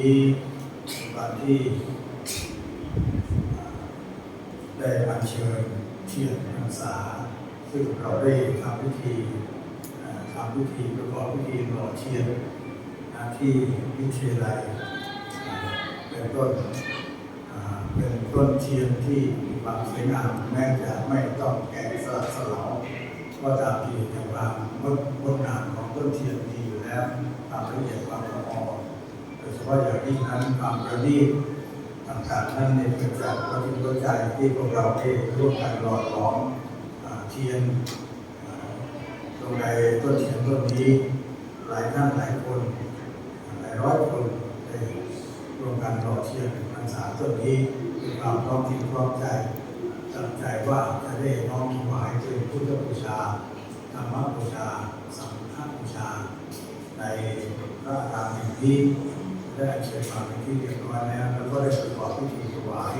นี้เป็นวันที่ ได้อัญเชิญเทียนพรรษา ซึ่งเราได้ทำพิธีทำพิธีประกอบพิธีหล่อเทียนนะที่วิทยาลัยเป็นต้นเป็นต้นเทียนที่มีความสวยงามแม้จะไม่ต้องแกะสลักสลาก็ตามทีแต่ความงดงดงามของต้นเทียนมีอยู่แล้วความละเอียดความละเอียด โดยเฉพาะอย่างยิ่งนั้นความประณีตต่างๆนั้นเนี่ยเกิดจากความจิตวิญญาณที่พวกเราได้ร่วมกันหล่อหลอมอ่าเทียนอ่าลงในต้นเทียนต้นนี้หลายท่านหลายคนหลายร้อยคนได้ร่วมกันหล่อเทียนพรรษาต้นนี้ด้วยความพร้อมที่พร้อมใจตั้งใจว่าจะได้น้อมถวายเป็นพุทธบูชาธรรมบูชาสังฆบูชาในพระอารามแห่งนี้ ได้อัญเชิญมาเป็นที่เรียบร้อยแล้วแล้วก็ได้ประกอบพิธีถวาย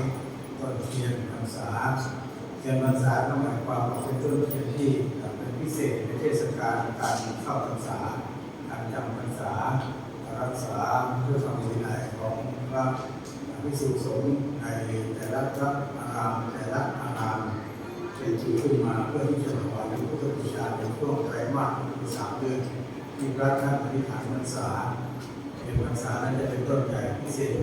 ต้นเทียนพรรษาเทียนพรรษาก็หมายความว่าเป็นต้นเทียนที่เป็นพิเศษในเทศกาลการเข้าพรรษาการจำพรรษารักษาเพื่อความวินัยของพระภิกษุสงฆ์ในแต่ละพระอารามแต่ละอารามเป็นชื่อขึ้นมาเพื่อที่จะถวายพุทธบูชาในช่วงไตรมาสที่สามเดือนที่พระท่านอธิษฐานพรรษา ษานั้นจะเป็นต้นใหญ่พิเศษ